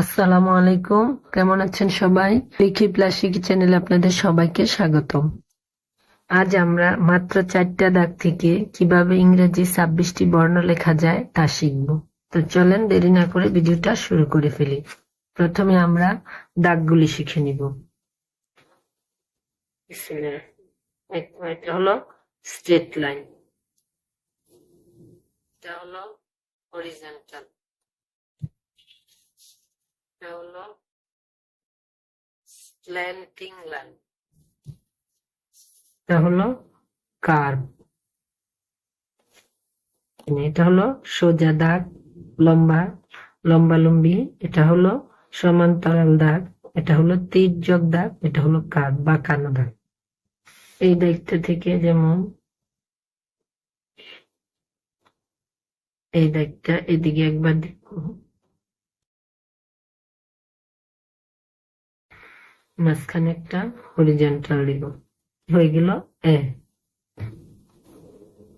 আসসালামু আলাইকুম। কেমন আছেন সবাই? লিখি প্লাসিকি চ্যানেলে আপনাদের সবাইকে স্বাগতম। আজ আমরা মাত্র চারটা দাগ থেকে কীভাবে ইংরেজি ছাব্বিশটি বর্ণ লেখা যায় তা শিখব। তো চলেন দেরি না করে ভিডিওটা শুরু করে ফেলি। প্রথমে আমরা দাগগুলি শিখে নিব। হলো স্ট্রেট লাইন এটা হলো হরিজন্টাল এটা হলো স্ল্যান্টিং লাইন এটা হলো কার্ভ। এটা হলো সোজা দাগ, লম্বা লম্বা লম্বি এটা হলো সমান্তরাল দাগ, এটা হলো তির্যক দাগ, এটা হলো কার্ভ বা কানো দাগ। এই দাগটা থেকে যেমন এই দাগটা এদিকে একবার দেখো। মাঝখানে একটা হরিজন্টাল দিব। হয়ে গেল এ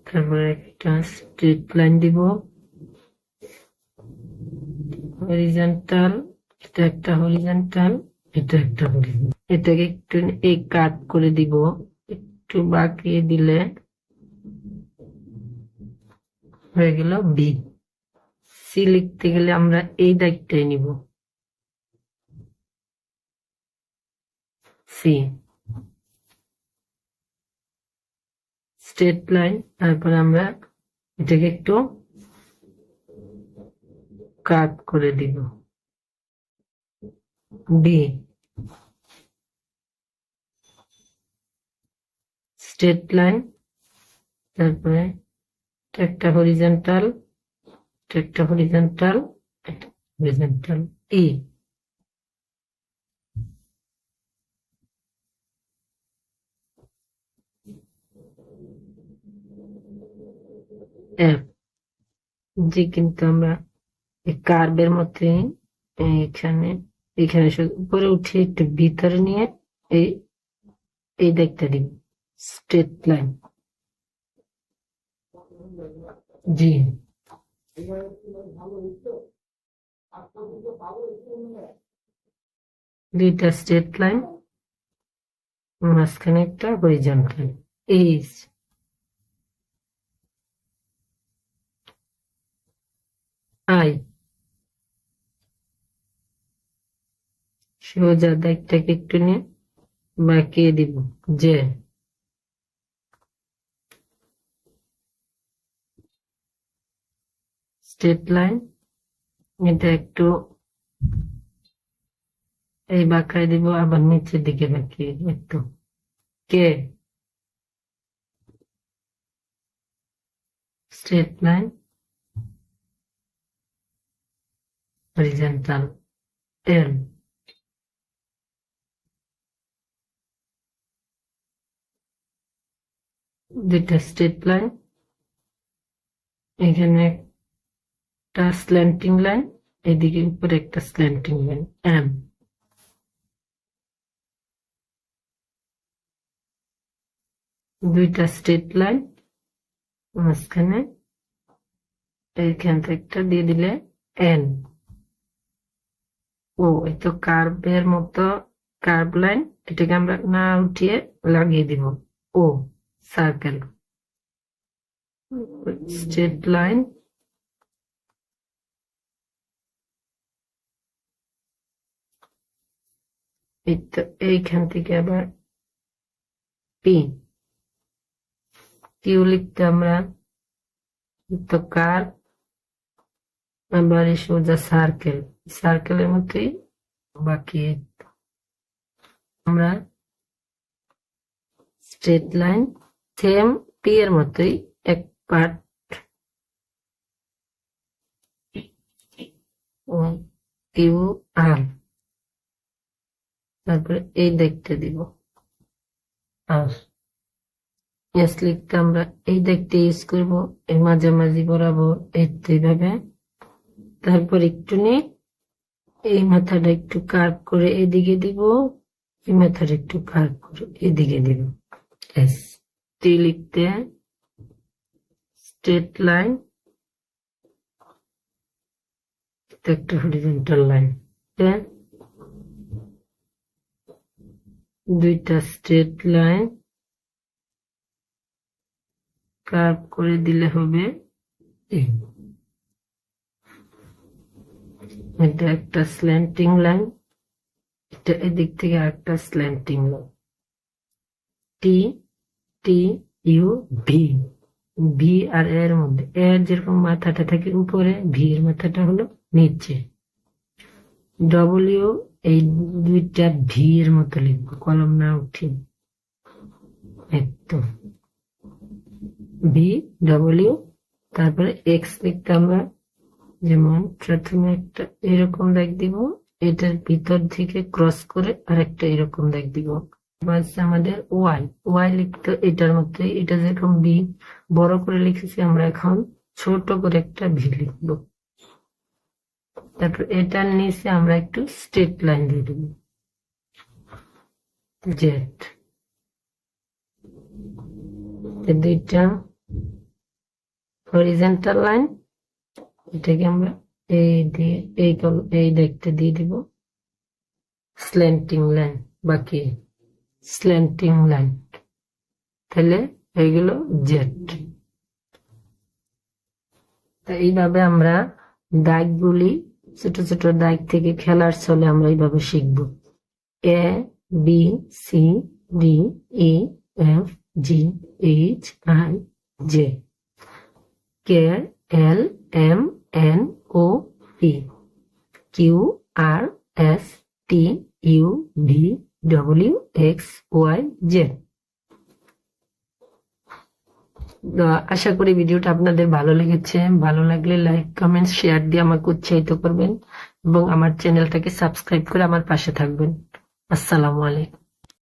তারপরে একটা স্ট্রেট লাইন দিব। হরিজন্টাল এটা একটা হরিজন্টাল এটা একটা হরিজন্টাল এটাকে একটু এই কাট করে দিব। একটু বাঁকিয়ে দিলে হয়ে গেল বি সি লিখতে গেলে আমরা এই দায়িত্বই নিব। সি স্ট্রেট লাইন তারপর আমরা এটাকে একটু কাট করে দিব। বি স্ট্রেট লাইন তারপরে একটা হরিজন্টাল একটা হরিজন্টাল একটা হরিজন্টাল ই জি কিন্তু আমরা এই কার্ভের মধ্যে এখানে এখানে উপরে উঠে একটু ভিতরে নিয়ে এই এই দেখতে দিব স্ট্রেট লাইন জি। দুইটা স্ট্রেট লাইন মাঝখানে একটা হরিজন্টাল এইচ আই সোজা দাগটাকে একটু নিয়ে বাঁকিয়ে দিব, যে। স্ট্রেট লাইন, এটা একটু এই বাঁকায় দিব, আবার নিচের দিকে বাঁকিয়ে একটু। K? Straight line. Horizontal L দুইটা স্ট্রেট লাইন এখানে একটা স্ল্যান্টিং লাইন এদিকে উপরে একটা স্ল্যান্টিং লাইন এম দুইটা স্ট্রেট লাইন মাঝখানে, এইখান থেকে একটা দিয়ে দিলে এন ও, এই তো কার্ভের মতো কার্ভ লাইন এটাকে আমরা না উঠিয়ে লাগিয়ে দিব ও সার্কেল স্ট্রেট লাইন এই তো এইখান থেকে আবার পি কিউ লিখতে আমরা তো কার? আবার সোজা সার্কেল সার্কেলের মধ্যেই বাকি আমরা স্ট্রেট লাইন সেম পি এর মতোই এক পার্ট কিউ আর তারপরে এই দেখতে দিব। এস লিখতে আমরা এই দেখতে ইউজ করব মাঝামাঝি বরাবর এইভাবে তারপর একটু নিয়ে এই মাথাটা একটু কার্ভ করে এদিকে দিব, এই মাথাটা একটু কার্ভ করে এদিকে দিব। এস টি লিখতে স্ট্রেট লাইন একটা হরিজন্টাল লাইন দুইটা স্ট্রেট লাইন কার্ভ করে দিলে হবে। এটা একটা স্ল্যান্টিং লাইন এটা এদিক থেকে একটা slanting line T T U V V আর এর মধ্যে। এর যেরকম মাথাটা থাকে উপরে ভি এর মাথাটা হলো নিচে। ডব্লিউ এই দুইটা ভি এর মতো লিখব, কলম না উঠি। একদম। ভি ডব্লিউ তারপরে এক্স লিখতে আমরা যেমন প্রথমে একটা এরকম দেখ দিব, এটার ভিতর থেকে ক্রস করে আরেকটা এরকম দেখ দিব। বাস আমাদের ওয়াই ওয়াই লিখতে এটার মধ্যে, এটা যেরকম বি বড় করে লিখেছি আমরা এখন, ছোট করে একটা ভি লিখব। তারপর এটার নিচে আমরা একটু স্ট্রেট লাইন দিয়ে দেব। জেড দুইটা হরিজেন্টাল লাইন এটাকে আমরা এই দিয়ে এই এই দেখতে দিয়ে দিব। স্ল্যান্টিং লাইন বাকি। স্ল্যান্টিং লাইন তাহলে এইগুলো জেড তো এইভাবে আমরা দাগগুলি ছোট ছোট দাগ থেকে খেলার ছলে আমরা এইভাবে শিখব। A B C D E F G H I J K L M N O P Q R S T U V W X Y Z আশা করি ভিডিওটা আপনাদের ভালো লেগেছে। ভালো লাগলে লাইক কমেন্ট শেয়ার দিয়ে আমাকে উৎসাহিত করবেন এবং আমার চ্যানেলটাকে সাবস্ক্রাইব করে আমার পাশে থাকবেন। আসসালামু আলাইকুম।